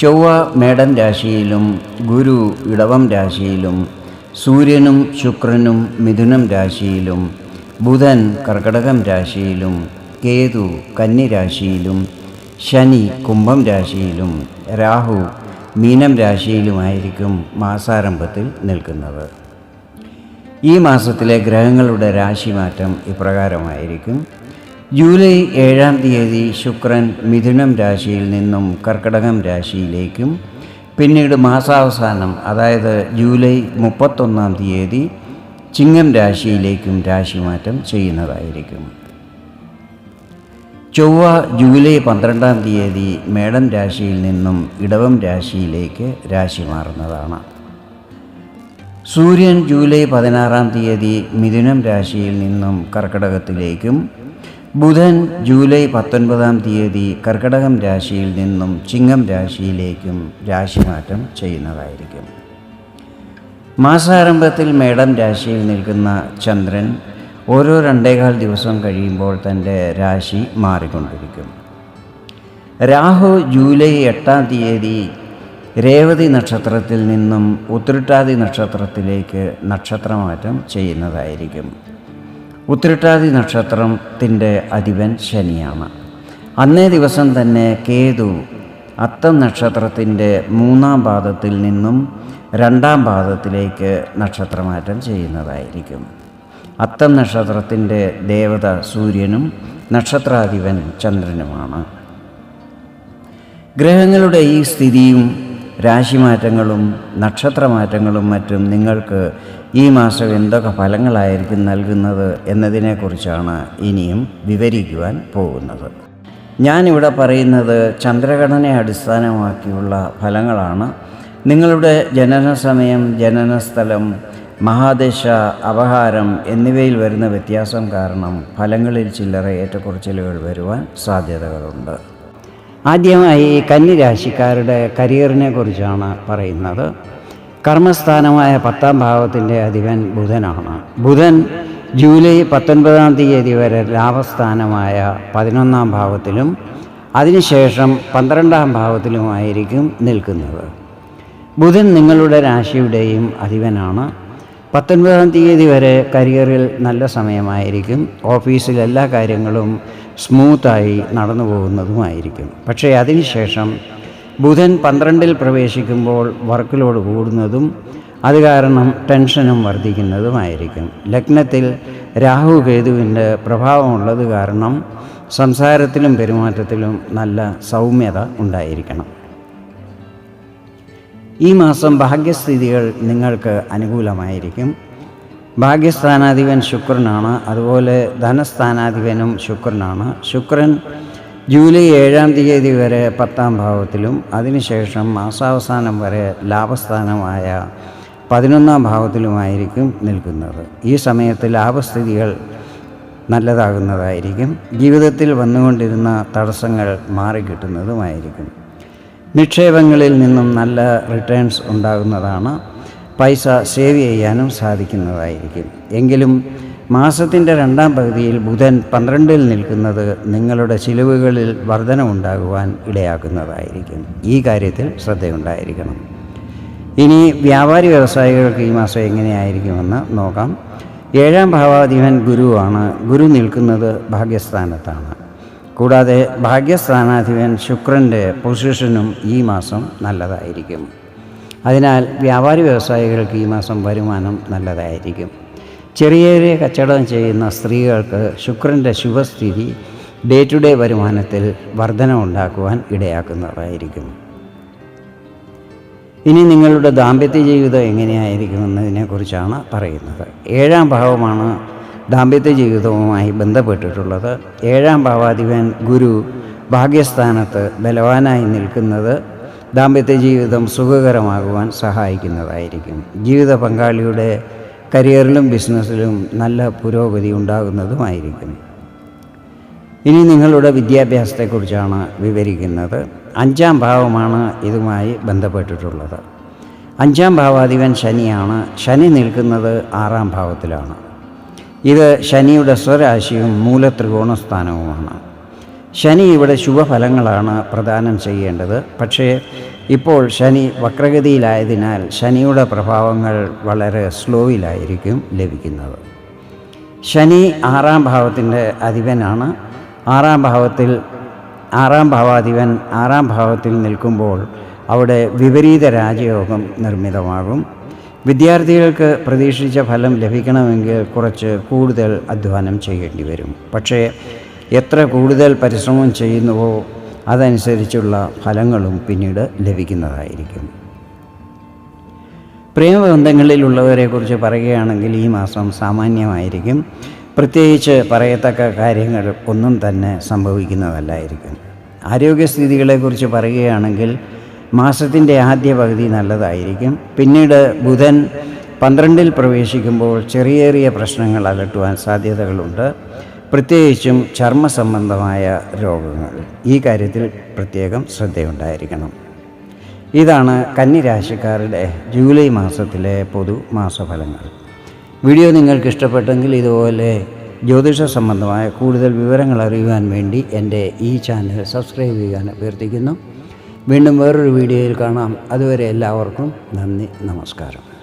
ചൊവ്വ മേടം രാശിയിലും ഗുരു ഇടവം രാശിയിലും സൂര്യനും ശുക്രനും മിഥുനം രാശിയിലും ബുധൻ കർക്കടകം രാശിയിലും കേതു കന്നി രാശിയിലും ശനി കുംഭം രാശിയിലും രാഹു മീനം രാശിയിലുമായിരിക്കും മാസാരംഭത്തിൽ നിൽക്കുന്നത്. ഈ മാസത്തിലെ ഗ്രഹങ്ങളുടെ രാശിമാറ്റം ഇപ്രകാരമായിരിക്കും. ജൂലൈ ഏഴാം തീയതി ശുക്രൻ മിഥുനം രാശിയിൽ നിന്നും കർക്കടകം രാശിയിലേക്കും പിന്നീട് മാസാവസാനം അതായത് ജൂലൈ മുപ്പത്തൊന്നാം തീയതി ചിങ്ങം രാശിയിലേക്കും രാശിമാറ്റം ചെയ്യുന്നതായിരിക്കും. ചൊവ്വ ജൂലൈ പന്ത്രണ്ടാം തീയതി മേടം രാശിയിൽ നിന്നും ഇടവം രാശിയിലേക്ക് രാശി മാറുന്നതാണ്. സൂര്യൻ ജൂലൈ പതിനാറാം തീയതി മിഥുനം രാശിയിൽ നിന്നും കർക്കടകത്തിലേക്കും ബുധൻ ജൂലൈ പത്തൊൻപതാം തീയതി കർക്കടകം രാശിയിൽ നിന്നും ചിങ്ങം രാശിയിലേക്കും രാശിമാറ്റം ചെയ്യുന്നതായിരിക്കും. മാസാരംഭത്തിൽ മേടം രാശിയിൽ നിൽക്കുന്ന ചന്ദ്രൻ ഓരോ രണ്ടേകാൽ ദിവസം കഴിയുമ്പോൾ തന്റെ രാശി മാറിക്കൊണ്ടിരിക്കും. രാഹു ജൂലൈ എട്ടാം തീയതി രേവതി നക്ഷത്രത്തിൽ നിന്നും ഉത്രട്ടാതി നക്ഷത്രത്തിലേക്ക് നക്ഷത്രമാറ്റം ചെയ്യുന്നതായിരിക്കും. ഉത്രട്ടാതി നക്ഷത്രത്തിന്റെ അധിപൻ ശനിയാണ്. അന്നേ ദിവസം തന്നെ കേതു അത്തം നക്ഷത്രത്തിന്റെ മൂന്നാം പാദത്തിൽ നിന്നും രണ്ടാം പാദത്തിലേക്ക് നക്ഷത്രമാറ്റം ചെയ്യുന്നതായിരിക്കും. അത്തം നക്ഷത്രത്തിന്റെ ദേവത സൂര്യനും നക്ഷത്രാധിപൻ ചന്ദ്രനുമാണ്. ഗ്രഹങ്ങളുടെ ഈ സ്ഥിതിയും രാശിമാറ്റങ്ങളും നക്ഷത്രമാറ്റങ്ങളും മറ്റും നിങ്ങൾക്ക് ഈ മാസം എന്തൊക്കെ ഫലങ്ങളായിരിക്കും നൽകുന്നത് എന്നതിനെക്കുറിച്ചാണ് ഇനിയും വിവരിക്കുവാൻ പോകുന്നത്. ഞാനിവിടെ പറയുന്നത് ചന്ദ്രഘടനയെ അടിസ്ഥാനമാക്കിയുള്ള ഫലങ്ങളാണ്. നിങ്ങളുടെ ജനന സമയം ജനനസ്ഥലം മഹാദശ അപഹാരം എന്നിവയിൽ വരുന്ന വ്യത്യാസം കാരണം ഫലങ്ങളിൽ ചില്ലറ ഏറ്റക്കുറച്ചിലുകൾ വരുവാൻ സാധ്യതകളുണ്ട്. ആദ്യമായി കന്നിരാശിക്കാരുടെ കരിയറിനെ കുറിച്ചാണ് പറയുന്നത്. കർമ്മസ്ഥാനമായ പത്താം ഭാവത്തിന്റെ അധിപൻ ബുധനാണ്. ബുധൻ ജൂലൈ പത്തൊൻപതാം തീയതി വരെ ലാഭസ്ഥാനമായ പതിനൊന്നാം ഭാവത്തിലും അതിനുശേഷം പന്ത്രണ്ടാം ഭാവത്തിലുമായിരിക്കും നിൽക്കുന്നത്. ബുധൻ നിങ്ങളുടെ രാശിയുടെയും അധിപനാണ്. പത്തൊൻപതാം തീയതി വരെ കരിയറിൽ നല്ല സമയമായിരിക്കും. ഓഫീസിൽ എല്ലാ കാര്യങ്ങളും സ്മൂത്തായി നടന്നു പോകുന്നതുമായിരിക്കും പക്ഷേ അതിനുശേഷം ബുധൻ പന്ത്രണ്ടിൽ പ്രവേശിക്കുമ്പോൾ വർക്ക് ലോഡ് കൂടുന്നതും അത് കാരണം ടെൻഷനും വർദ്ധിക്കുന്നതുമായിരിക്കും. ലഗ്നത്തിൽ രാഹു കേതുവിന്റെ പ്രഭാവമുള്ളത് കാരണം സംസാരത്തിലും പെരുമാറ്റത്തിലും നല്ല സൗമ്യത ഉണ്ടായിരിക്കണം. ഈ മാസം ഭാഗ്യസ്ഥിതികൾ നിങ്ങൾക്ക് അനുകൂലമായിരിക്കും. ഭാഗ്യസ്ഥാനാധിപൻ ശുക്രനാണ് അതുപോലെ ധനസ്ഥാനാധിപനും ശുക്രനാണ്. ശുക്രൻ ജൂലൈ ഏഴാം തീയതി വരെ പത്താം ഭാവത്തിലും അതിനുശേഷം മാസാവസാനം വരെ ലാഭസ്ഥാനമായ പതിനൊന്നാം ഭാവത്തിലുമായിരിക്കും നിൽക്കുന്നത്. ഈ സമയത്ത് ലാഭസ്ഥിതികൾ നല്ലതാകുന്നതായിരിക്കും. ജീവിതത്തിൽ വന്നുകൊണ്ടിരുന്ന തടസ്സങ്ങൾ മാറിക്കിട്ടുന്നതുമായിരിക്കും. നിക്ഷേപങ്ങളിൽ നിന്നും നല്ല റിട്ടേൺസ് ഉണ്ടാകുന്നതാണ്. പൈസ സേവ് ചെയ്യാനും സാധിക്കുന്നതായിരിക്കും. എങ്കിലും മാസത്തിന്റെ രണ്ടാം പകുതിയിൽ ബുധൻ പന്ത്രണ്ടിൽ നിൽക്കുന്നത് നിങ്ങളുടെ ചിലവുകളിൽ വർധനമുണ്ടാകുവാൻ ഇടയാക്കുന്നതായിരിക്കും. ഈ കാര്യത്തിൽ ശ്രദ്ധയുണ്ടായിരിക്കണം. ഇനി വ്യാപാരി വ്യവസായികൾക്ക് ഈ മാസം എങ്ങനെയായിരിക്കുമെന്ന് നോക്കാം. ഏഴാം ഭാവാധിപൻ ഗുരുവാണ്. ഗുരു നിൽക്കുന്നത് ഭാഗ്യസ്ഥാനത്താണ്. കൂടാതെ ഭാഗ്യസ്ഥാനാധിപൻ ശുക്രന്റെ പൊസിഷനും ഈ മാസം നല്ലതായിരിക്കും. അതിനാൽ വ്യാപാരി വ്യവസായികൾക്ക് ഈ മാസം വരുമാനം നല്ലതായിരിക്കും. ചെറിയ ചെറിയ കച്ചവടം ചെയ്യുന്ന സ്ത്രീകൾക്ക് ശുക്രന്റെ ശുഭസ്ഥിതി ഡേ ടു ഡേ വരുമാനത്തിൽ വർധന ഉണ്ടാക്കുവാൻ ഇടയാക്കുന്നതായിരിക്കും ഇനി നിങ്ങളുടെ ദാമ്പത്യ ജീവിതം എങ്ങനെയായിരിക്കുമെന്നതിനെക്കുറിച്ചാണ് പറയുന്നത്. ഏഴാം ഭാവമാണ് ദാമ്പത്യ ജീവിതവുമായി ബന്ധപ്പെട്ടിട്ടുള്ളത്. ഏഴാം ഭാവാധിപൻ ഗുരു ഭാഗ്യസ്ഥാനത്ത് ബലവാനായി നിൽക്കുന്നത് ദാമ്പത്യ ജീവിതം സുഖകരമാകുവാൻ സഹായിക്കുന്നതായിരിക്കും. ജീവിത പങ്കാളിയുടെ കരിയറിലും ബിസിനസ്സിലും നല്ല പുരോഗതി ഉണ്ടാകുന്നതുമായിരിക്കും. ഇനി നിങ്ങളുടെ വിദ്യാഭ്യാസത്തെക്കുറിച്ചാണ് വിവരിക്കുന്നത്. അഞ്ചാം ഭാവമാണ് ഇതുമായി ബന്ധപ്പെട്ടിട്ടുള്ളത്. അഞ്ചാം ഭാവാധിപൻ ശനിയാണ്. ശനി നിൽക്കുന്നത് ആറാം ഭാവത്തിലാണ്. ഇത് ശനിയുടെ സ്വരാശിയും മൂലത്രികോണ സ്ഥാനവുമാണ്. ശനി ഇവിടെ ശുഭഫലങ്ങളാണ് പ്രദാനം ചെയ്യേണ്ടത്. പക്ഷേ ഇപ്പോൾ ശനി വക്രഗതിയിലായതിനാൽ ശനിയുടെ പ്രഭാവങ്ങൾ വളരെ സ്ലോയിലായിരിക്കും ലഭിക്കുന്നത്. ശനി ആറാം ഭാവത്തിന്റെ അധിപനാണ്. ആറാം ഭാവത്തിൽ ആറാം ഭാവാധിപൻ ആറാം ഭാവത്തിൽ നിൽക്കുമ്പോൾ അവിടെ വിപരീത രാജയോഗം നിർമ്മിതമാകും. വിദ്യാർത്ഥികൾക്ക് പ്രതീക്ഷിച്ച ഫലം ലഭിക്കണമെങ്കിൽ കുറച്ച് കൂടുതൽ അധ്വാനം ചെയ്യേണ്ടി വരും. പക്ഷേ എത്ര കൂടുതൽ പരിശ്രമം ചെയ്യുന്നുവോ അതനുസരിച്ചുള്ള ഫലങ്ങളും പിന്നീട് ലഭിക്കുന്നതായിരിക്കും. പ്രേമബന്ധങ്ങളിലുള്ളവരെക്കുറിച്ച് പറയുകയാണെങ്കിൽ ഈ മാസം സാമാന്യമായിരിക്കും. പ്രത്യേകിച്ച് പറയത്തക്ക കാര്യങ്ങൾ ഒന്നും തന്നെ സംഭവിക്കുന്നതല്ലായിരിക്കും. ആരോഗ്യസ്ഥിതികളെക്കുറിച്ച് പറയുകയാണെങ്കിൽ മാസത്തിന്റെ ആദ്യ പകുതി നല്ലതായിരിക്കും. പിന്നീട് ബുധൻ പന്ത്രണ്ടിൽ പ്രവേശിക്കുമ്പോൾ ചെറിയ ചെറിയ പ്രശ്നങ്ങൾ അലട്ടുവാൻ സാധ്യതകളുണ്ട്. പ്രത്യേകിച്ചും ചർമ്മ സംബന്ധമായ രോഗങ്ങൾ. ഈ കാര്യത്തിൽ പ്രത്യേകം ശ്രദ്ധയുണ്ടായിരിക്കണം. ഇതാണ് കന്നിരാശിക്കാരുടെ ജൂലൈ മാസത്തിലെ പൊതു മാസഫലങ്ങൾ. വീഡിയോ നിങ്ങൾക്ക് ഇഷ്ടപ്പെട്ടെങ്കിൽ ഇതുപോലെ ജ്യോതിഷ സംബന്ധമായ കൂടുതൽ വിവരങ്ങൾ അറിയുവാൻ വേണ്ടി എന്റെ ഈ ചാനൽ സബ്സ്ക്രൈബ് ചെയ്യാൻ അഭ്യർത്ഥിക്കുന്നു. വീണ്ടും വേറൊരു വീഡിയോയിൽ കാണാം. അതുവരെ എല്ലാവർക്കും നന്ദി നമസ്കാരം.